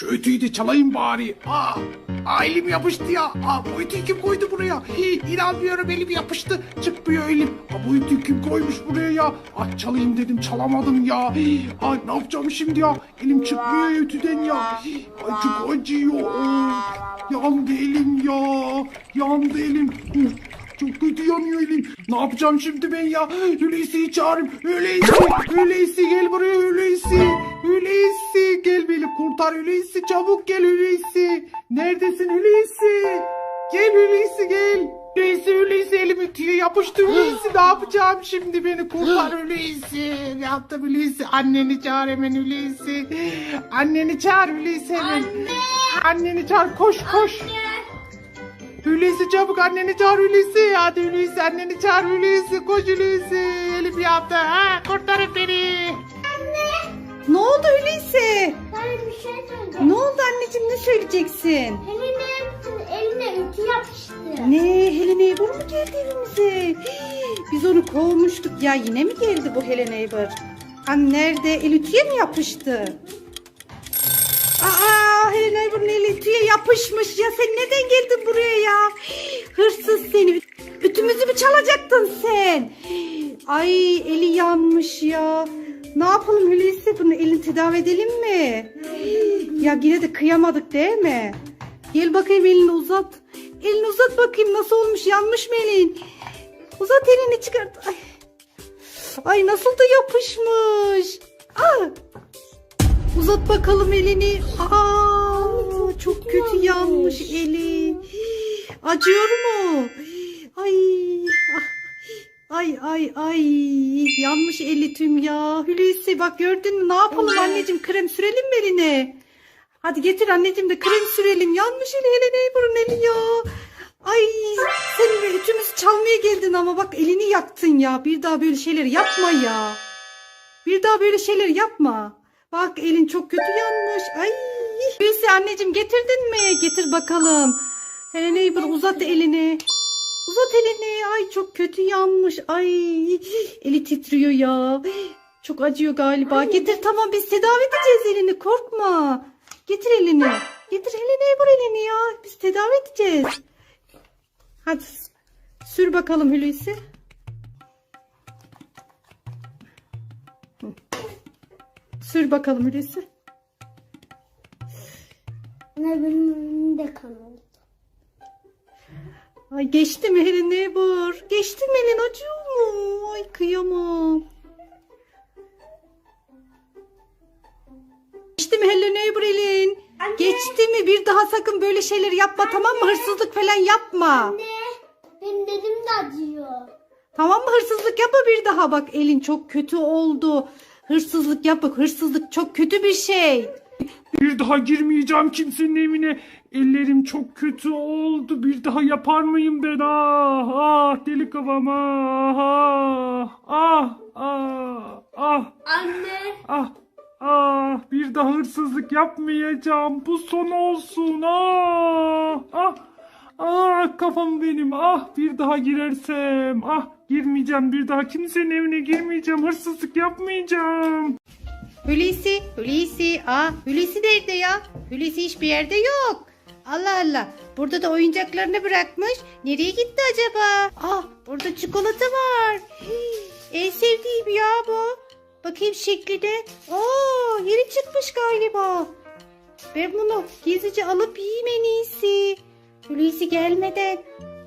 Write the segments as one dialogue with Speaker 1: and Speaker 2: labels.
Speaker 1: Şu ötüyü de çalayım bari. Aa, aa elim yapıştı ya. Aa, bu ötüyü kim koydu buraya? Hii, inanmıyorum elim yapıştı. Çıkmıyor elim. Aa, bu ötüyü kim koymuş buraya ya? Aa, çalayım dedim çalamadım ya. Hii, aa, ne yapacağım şimdi ya? Elim çıkmıyor ötüden ya. Hii, Ay, çok acıyor. Of, yandı elim ya. Yandı elim. Uf, çok kötü yanıyor elim. Ne yapacağım şimdi ben ya? Hulusi'yi çağırayım. Hulusi, Hulusi gel buraya Hulusi. Hulusi gel beni kurtar Hulusi. Çabuk gel Hulusi. Neredesin Hulusi? Gel Hulusi gel. Hulusi Hulusi elim ütüye yapıştı Hulusi. ne yapacağım şimdi beni kurtar Hulusi. Ne yaptım Hulusi? Anneni çağır hemen Hulusi. Anneni çağır Hulusi hemen. Anneni çağır koş koş. Hulusi çabuk anneni çağır Hulusi. Hadi Hulusi anneni çağır Hulusi. Koş Hulusi. Elim yaptı. Ha, kurtarın beni.
Speaker 2: Ne oldu Hulusi?
Speaker 3: Ben bir şey söyleyeceğim.
Speaker 2: Ne oldu anneciğim ne söyleyeceksin?
Speaker 3: Eline, eline ütü yapıştı.
Speaker 2: Ne Helen Eybur mu geldi evimize? Hii, Biz onu kovmuştuk ya yine mi geldi bu Helen Eybur? Hani nerede? El ütüye mi yapıştı? Aa Helen Eybur'un el ütüye yapışmış ya sen neden geldin buraya ya? Hırsız seni. Ütümüzü mü çalacaktın sen? Ay eli yanmış ya. Ne yapalım Hulusi bunu elini tedavi edelim mi? Ya yine de kıyamadık değil mi? Gel bakayım elini uzat. Elini uzat bakayım nasıl olmuş yanmış mı elin? Uzat elini çıkart. Ay, Ay nasıl da yapışmış. Aa, uzat bakalım elini. Aa, çok kötü yanmış eli. Acıyor mu? Ay, ah. ay ay ay yanmış eli tüm ya. Hulusi bak gördün mü ne yapalım anneciğim krem sürelim mi eline? Hadi getir anneciğim de krem sürelim. Yanmış eli hele Neighbor'ın eli ya. Ay sen ütümüzü çalmaya geldin ama bak elini yaktın ya. Bir daha böyle şeyler yapma ya. Bir daha böyle şeyler yapma. Bak elin çok kötü yanmış. Ay. Hulusi anneciğim getirdin mi? Getir bakalım. Hele Neighbor uzat elini. Uzat elini. Ay çok kötü yanmış. Ay eli titriyor ya. Çok acıyor galiba. Getir tamam biz tedavi edeceğiz elini. Korkma. Getir elini. Getir elini vur elini ya. Biz tedavi edeceğiz. Hadi sür bakalım Hulusi. Sür bakalım Hulusi.
Speaker 3: Ne benim önümde kaldı.
Speaker 2: Ay geçti mi Helen Neighbor? Geçti mi elin acıyor mu? Ay kıyamam. Geçti mi Helen Neighbor elin?
Speaker 3: Anne.
Speaker 2: Geçti mi? Bir daha sakın böyle şeyler yapma tamam mı? Hırsızlık falan yapma.
Speaker 3: Anne, benim dedim de acıyor.
Speaker 2: Tamam mı? Hırsızlık yapma bir daha. Bak elin çok kötü oldu. Hırsızlık yapma. Hırsızlık çok kötü bir şey.
Speaker 1: Daha girmeyeceğim kimsenin evine. Ellerim çok kötü oldu. Bir daha yapar mıyım ben? Ah, ah deli kafam ah, ah, ah, ah, ah,
Speaker 3: Anne.
Speaker 1: ah, ah. Bir daha hırsızlık yapmayacağım. Bu son olsun. Ah, ah, ah kafam benim. Ah bir daha girersem. Ah girmeyeceğim. Bir daha kimsenin evine girmeyeceğim. Hırsızlık yapmayacağım.
Speaker 2: Hulusi, Hulusi. Aa, Hulusi nerede ya? Hulusi hiçbir yerde yok. Allah Allah. Burada da oyuncaklarını bırakmış. Nereye gitti acaba? Ah, burada çikolata var. Hii, en sevdiğim ya bu. Bakayım şekline. Aa, yeni çıkmış galiba. Ben bunu gizlice alıp yiyeyim en iyisi. Hulusi gelmeden.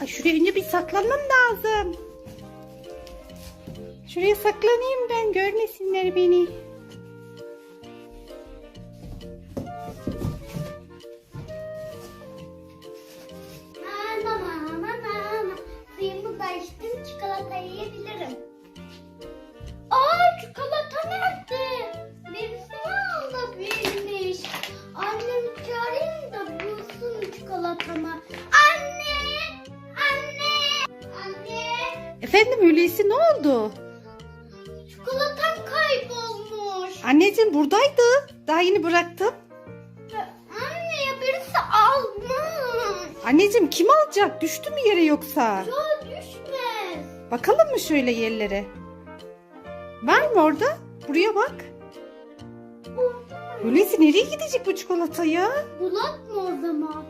Speaker 2: Ay şuraya önce bir saklanmam lazım. Şuraya saklanayım ben görmesinler beni.
Speaker 3: Çikolatamı. Anne! Anne! Anne!
Speaker 2: Efendim Hulusi ne oldu?
Speaker 3: Çikolatam kaybolmuş.
Speaker 2: Anneciğim buradaydı. Daha yeni bıraktım.
Speaker 3: Anne ya birisi almış.
Speaker 2: Anneciğim kim alacak? Düştü mü yere yoksa?
Speaker 3: Ya düşmez.
Speaker 2: Bakalım mı şöyle yerlere? Var mı orada? Buraya bak. Hulusi nereye gidecek bu çikolata ya?
Speaker 3: Bulat mı o zaman?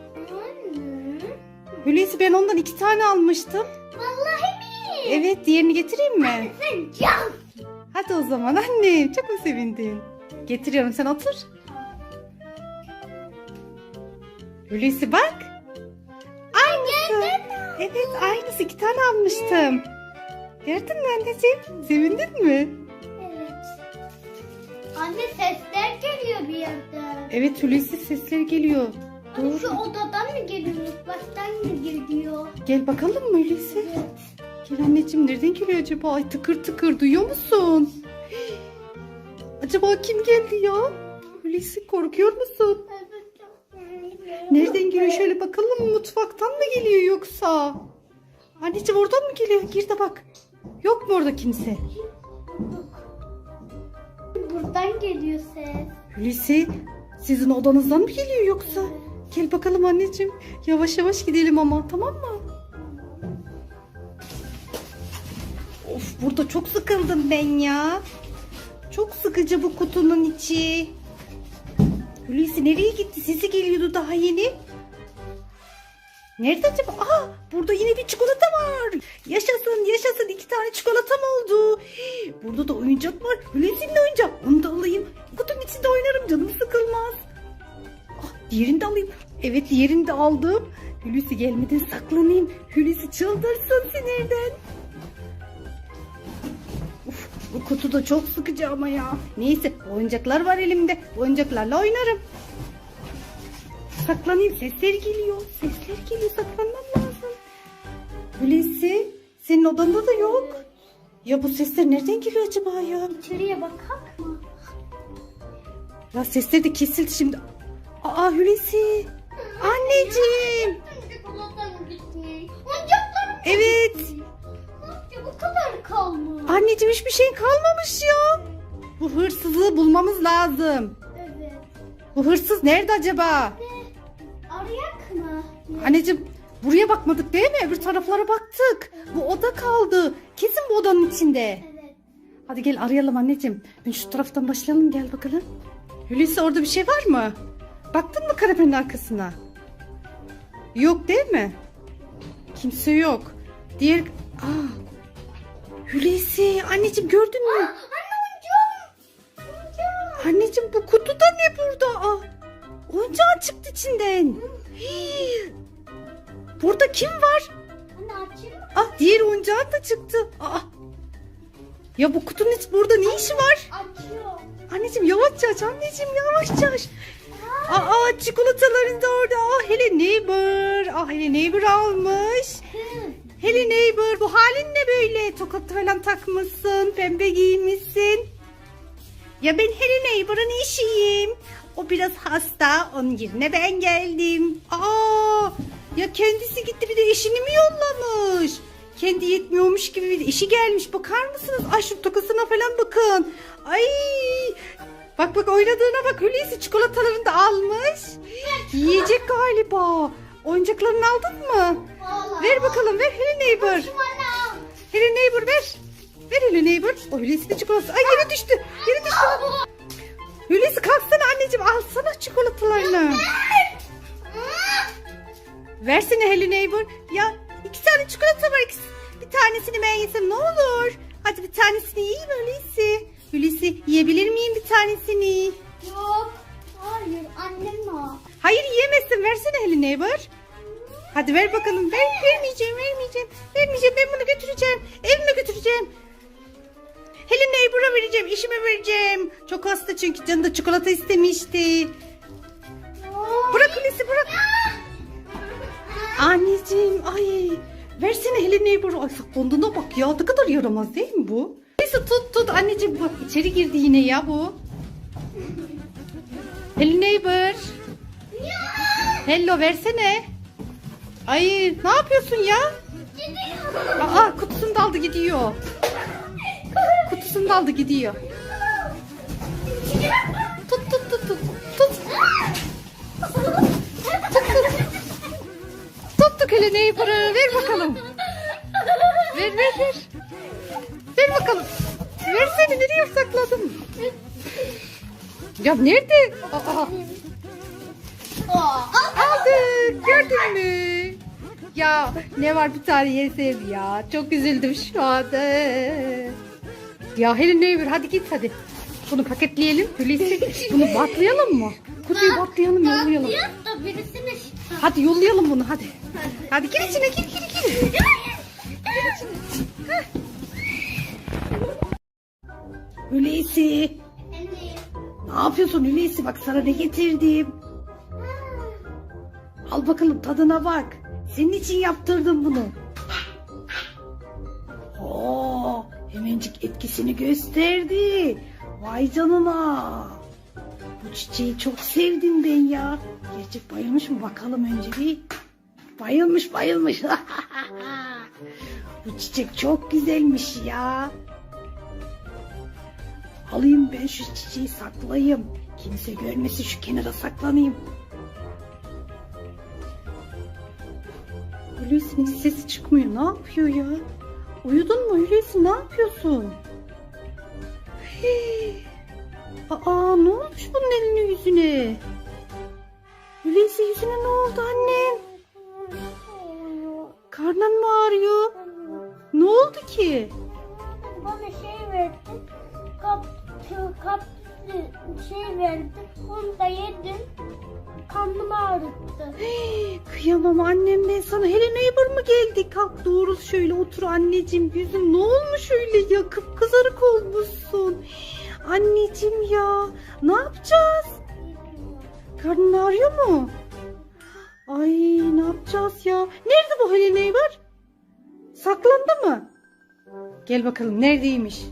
Speaker 2: Hulusi ben ondan iki tane almıştım.
Speaker 3: Vallahi mi?
Speaker 2: Evet diğerini getireyim mi?
Speaker 3: Sen can.
Speaker 2: Hadi o zaman anne çok mu sevindin? Getiriyorum sen otur. Hulusi bak. Aynısı. Evet aynısı iki tane almıştım. Gördün mü anneciğim? Sevindin mi?
Speaker 3: Evet. Anne sesler geliyor bir yerden.
Speaker 2: Evet Hulusi sesleri geliyor.
Speaker 3: Hani şu
Speaker 2: Doğru.
Speaker 3: odadan mı geliyor? Baştan mı geliyor?
Speaker 2: Gel bakalım mı Hulusi? Gel anneciğim nereden geliyor acaba? Ay tıkır tıkır duyuyor musun? Acaba kim geldi ya? Hulusi korkuyor musun? Nereden geliyor şöyle bakalım mutfaktan mı geliyor yoksa? Anneciğim oradan mı geliyor? Gir de bak. Yok mu orada kimse?
Speaker 3: Buradan geliyor ses.
Speaker 2: Hulusi sizin odanızdan mı geliyor yoksa? Gel bakalım anneciğim. Yavaş yavaş gidelim ama tamam mı? Of burada çok sıkıldım ben ya. Çok sıkıcı bu kutunun içi. Hulusi nereye gitti? Sesi geliyordu daha yeni. Nerede acaba? Aa, burada yine bir çikolata var. Yaşasın yaşasın iki tane çikolatam oldu. Burada da oyuncak var. Hulusi'nin oyuncağı. Onu da alayım. Kutunun içinde oynarım canım sıkılmaz. Diğerini de alayım. Evet diğerini de aldım. Hulusi gelmeden saklanayım. Hulusi çıldırsın sinirden. Uf, bu kutu da çok sıkıcı ama ya. Neyse oyuncaklar var elimde. Oyuncaklarla oynarım. Saklanayım. Sesler geliyor. Sesler geliyor. Saklanmam lazım. Hulusi senin odanda da yok. Ya bu sesler nereden geliyor acaba ya?
Speaker 3: İçeriye bakak mı?
Speaker 2: Ya sesleri de kesildi şimdi. Aa Hulusi. Anneciğim. Evet.
Speaker 3: Bu kadar kalmış.
Speaker 2: Anneciğim hiçbir şeyin kalmamış ya. Bu hırsızı bulmamız lazım.
Speaker 3: Evet.
Speaker 2: Bu hırsız nerede acaba?
Speaker 3: Arayak mı?
Speaker 2: Anneciğim buraya bakmadık değil mi? Öbür taraflara baktık. Bu oda kaldı. Kesin bu odanın içinde.
Speaker 3: Evet.
Speaker 2: Hadi gel arayalım anneciğim. Ben şu taraftan başlayalım gel bakalım. Hulusi orada bir şey var mı? Baktın mı kanepenin arkasına? Yok değil mi? Kimse yok. Diğer... Aa. Hulusi anneciğim gördün mü?
Speaker 3: Anne oyuncağım.
Speaker 2: Anneciğim bu kutuda ne burada? Aa, oyuncağın çıktı içinden. Hii. Burada kim var? Ah diğer oyuncağın da çıktı. Aa. Ya bu kutunun hiç burada ne işi var?
Speaker 3: Açıyor.
Speaker 2: Anneciğim yavaşça aç anneciğim yavaşça aç. Aa çikolataların da orada. Ah hele neighbor. Ah hele neighbor almış. Hele neighbor bu halin ne böyle? Tokat falan takmışsın. Pembe giymişsin. Ya ben Hele neighbor'ın eşiyim. O biraz hasta. Onun yerine ben geldim. Aa ya kendisi gitti bir de eşini mi yollamış? Kendi yetmiyormuş gibi bir eşi gelmiş. Bakar mısınız? Ay şu tokasına falan bakın. Ay Bak bak oynadığına bak Hulusi çikolatalarını da almış. Yiyecek galiba. Oyuncaklarını aldın mı?
Speaker 3: Vallahi.
Speaker 2: Ver bakalım ver Hele neighbor. Hele neighbor ver. Ver hele neighbor. O Hulusi de çikolatası. Ay yere düştü. Yere düştü. Hulusi kalksana anneciğim alsana çikolatalarını. Versene hele neighbor. Ya iki tane çikolata var. İkisi- Bir tanesini ben yesem ne olur? Hadi bir tanesini yiyeyim Hulusi. Hulusi yiyebilir miyim bir tanesini?
Speaker 3: Yok. Hayır annem o.
Speaker 2: Hayır yiyemezsin. Versene hele neighbor. Hadi ver bakalım. Ver, vermeyeceğim, vermeyeceğim. Vermeyeceğim. Ben bunu götüreceğim. Evime götüreceğim. Hele neighbor'a vereceğim. işime vereceğim. Çok hasta çünkü canı da çikolata istemişti. Bırak Hulusi bırak. Anneciğim ay. Versene hele neighbor'a. Ay saklandığına bak ya. Ne kadar yaramaz değil mi bu? Neyse tut tut. Anneciğim bak içeri girdi yine ya bu. Hele neighbor. Hello versene. Ay ne yapıyorsun ya?
Speaker 3: Gidiyor.
Speaker 2: Aa kutusunu da aldı gidiyor. Kutusunu da aldı gidiyor. Tut tut tut tut. Tut. Tuttuk hele neighbor'ı. Ver bakalım. Ver ver ver. Ver bakalım. Versene nereye sakladın? Ya nerede? Aa, aldık. Gördün mü? Ya ne var bir tane yesem ya. Çok üzüldüm şu anda. Ya Helen Neighbor hadi git hadi. Bunu paketleyelim. Hulusi bunu batlayalım mı? Kutuyu batlayalım yollayalım.
Speaker 3: Da birisini.
Speaker 2: Hadi yollayalım bunu hadi. Hadi gir içine gir gir gir. Hulusi. Ne yapıyorsun Hulusi? Bak sana ne getirdim. Al bakalım tadına bak. Senin için yaptırdım bunu. Oo, hemencik etkisini gösterdi. Vay canına. Bu çiçeği çok sevdim ben ya. Gerçek bayılmış mı bakalım önce bir. Bayılmış bayılmış. Bu çiçek çok güzelmiş ya. Alayım ben şu çiçeği saklayayım. Kimse görmesin şu kenara saklanayım. Hulusi'nin sesi çıkmıyor. Ne yapıyor ya? Uyudun mu Hulusi? Ne yapıyorsun? Aa ne olmuş bunun eline yüzüne? Hulusi yüzüne ne oldu annem? Karnın mı ağrıyor? Ne oldu ki?
Speaker 3: Bana şey verdi. Kap, kap şey verdi. Onu da yedim. Karnım ağrıttı.
Speaker 2: Hey, kıyamam annem ben sana. Hele neighbor mı geldi? Kalk doğru şöyle otur anneciğim. Yüzün ne olmuş öyle ya? Kıpkızarık olmuşsun. Anneciğim ya. Ne yapacağız? Karnın ağrıyor mu? Ay ne yapacağız ya? Nerede bu Hele neighbor? Saklandı mı? Gel bakalım neredeymiş?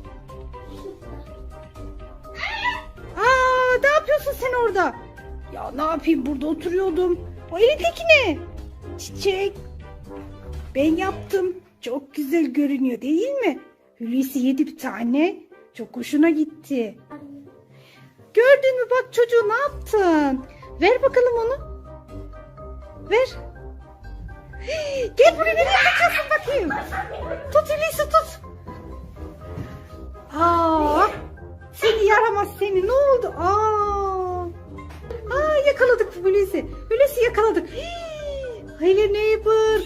Speaker 2: Ne yapıyorsun sen orada? Ya ne yapayım burada oturuyordum. O elindeki ne? Çiçek. Ben yaptım. Çok güzel görünüyor değil mi? Hulusi yedi bir tane. Çok hoşuna gitti. Gördün mü bak çocuğu ne yaptın? Ver bakalım onu. Ver. Gel buraya nereye kaçıyorsun bakayım. Tut Hulusi tut. Aa, seni yaramaz seni ne oldu? Aa. Aa yakaladık Hulusi. Hulusi yakaladık. Hii, Hayır neighbor.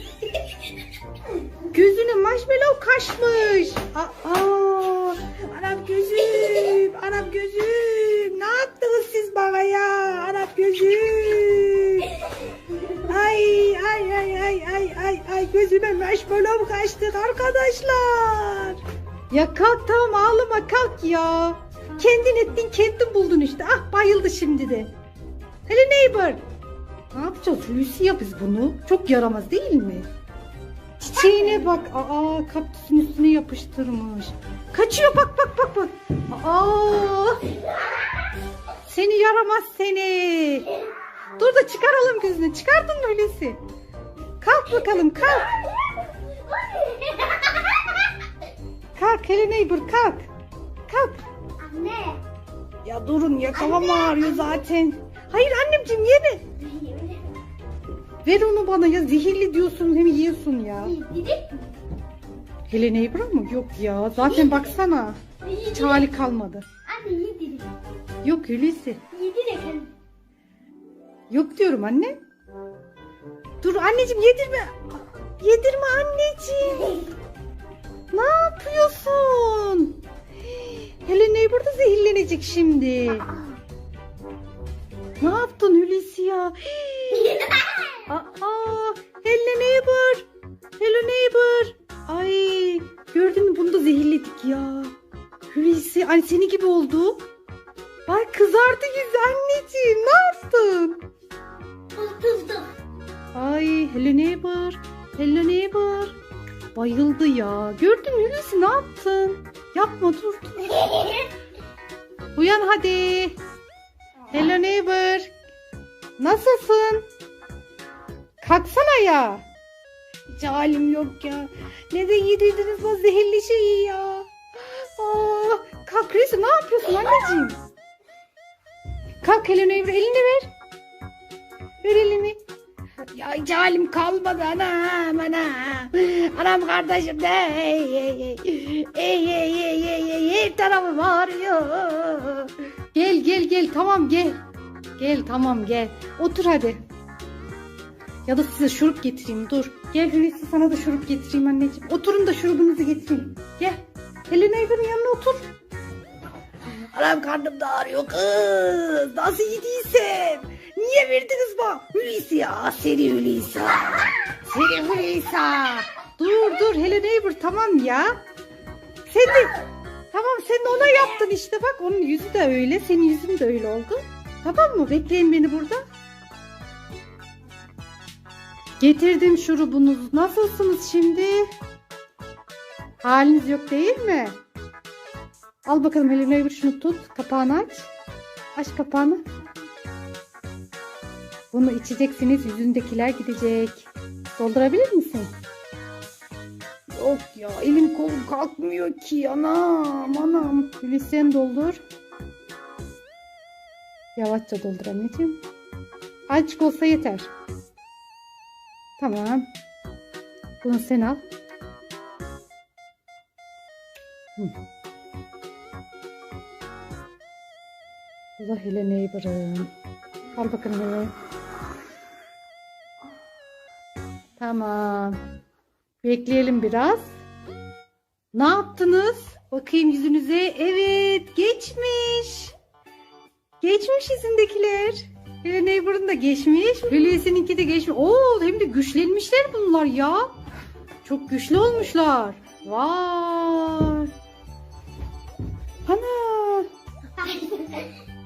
Speaker 2: Gözüne marshmallow kaçmış. Aa, Arap gözüm, Arap gözüm. Ne yaptınız siz bana ya? Arap gözüm. Ay ay ay ay ay ay ay gözüme marshmallow kaçtık arkadaşlar. Ya kalk tamam ağlama kalk ya. Kendin ettin kendin buldun işte. Ah bayıldı şimdi de. Hele neighbor. Ne yapacağız Hulusi'ye biz bunu? Çok yaramaz değil mi? Çiçeğine bak. Aa kaktüsün üstüne yapıştırmış. Kaçıyor bak bak bak bak. Aa. Seni yaramaz seni. Dur da çıkaralım gözünü. Çıkardın mı Hulusi? Kalk bakalım kalk. Kalk hele neighbor kalk. Kalk.
Speaker 3: Anne.
Speaker 2: Ya durun ya kafam ağrıyor zaten. Hayır annemciğim yeme. Ver onu bana ya zehirli diyorsun hem yiyorsun ya.
Speaker 3: Yedirek mi?
Speaker 2: Hele neighbor mı? Yok ya zaten baksana. Hiç hali kalmadı.
Speaker 3: Anne yedirek.
Speaker 2: Yok Hulusi.
Speaker 3: Yedirek anne.
Speaker 2: Yok diyorum anne. Dur anneciğim yedirme. Yedirme anneciğim. Ne yapıyorsun? Hele neighbor da zehirlenecek şimdi. Ne yaptın Hulusi ya? Aa, hello neighbor. Hello neighbor. Ay, gördün mü bunu da zehirledik ya. Hulusi, hani seni gibi oldu. Bak kızardı yüzü anneciğim. Ne yaptın?
Speaker 3: Kurtuldum.
Speaker 2: Ay, hello neighbor. Hello neighbor. Bayıldı ya. Gördün mü Hulusi ne yaptın? Yapma dur dur. Uyan hadi. Hello neighbor. Nasılsın? Kalksana ya. Hiç halim yok ya. Neden yedirdiniz bu zehirli şeyi ya? Aa, kalk Resul ne yapıyorsun anneciğim? Kalk Hello neighbor elini ver. Ver elini. Ya hiç halim kalmadı anam anam. Anam kardeşim de ey ey ey. Ey ey ey ey ey her tarafım ağrıyor. Gel gel gel tamam gel. Gel tamam gel. Otur hadi. Ya da size şurup getireyim dur. Gel Hulusi sana da şurup getireyim anneciğim. Oturun da şurubunuzu getireyim. Gel. Helena Evir'in yanına otur. Anam karnım da ağrıyor kız. Nasıl değilsin? Niye verdiniz bana? Hulusi ya seni Hulusi. Seni Hulusi. Dur dur Helena Eivir tamam ya. Sen de tamam sen ona yaptın işte bak onun yüzü de öyle senin yüzün de öyle oldu. Tamam mı? Bekleyin beni burada. Getirdim şurubunuzu. Nasılsınız şimdi? Haliniz yok değil mi? Al bakalım Helena Eivir şunu tut. Kapağını aç. Aç kapağını. Bunu içeceksiniz. Yüzündekiler gidecek. Doldurabilir misin? Yok ya elim kolum kalkmıyor ki anam anam. Hulusi sen doldur. Yavaşça doldur anneciğim. Azıcık olsa yeter. Tamam. Bunu sen al. Hı. Da Helena'yı bırakın. Al bakalım Helena. Tamam. Bekleyelim biraz. Ne yaptınız? Bakayım yüzünüze. Evet, geçmiş. Geçmiş yüzündekiler. Hele Neighbor'ın da geçmiş. Hulusi'ninki de geçmiş. Oo, hem de güçlenmişler bunlar ya. Çok güçlü olmuşlar. Vay. Ana.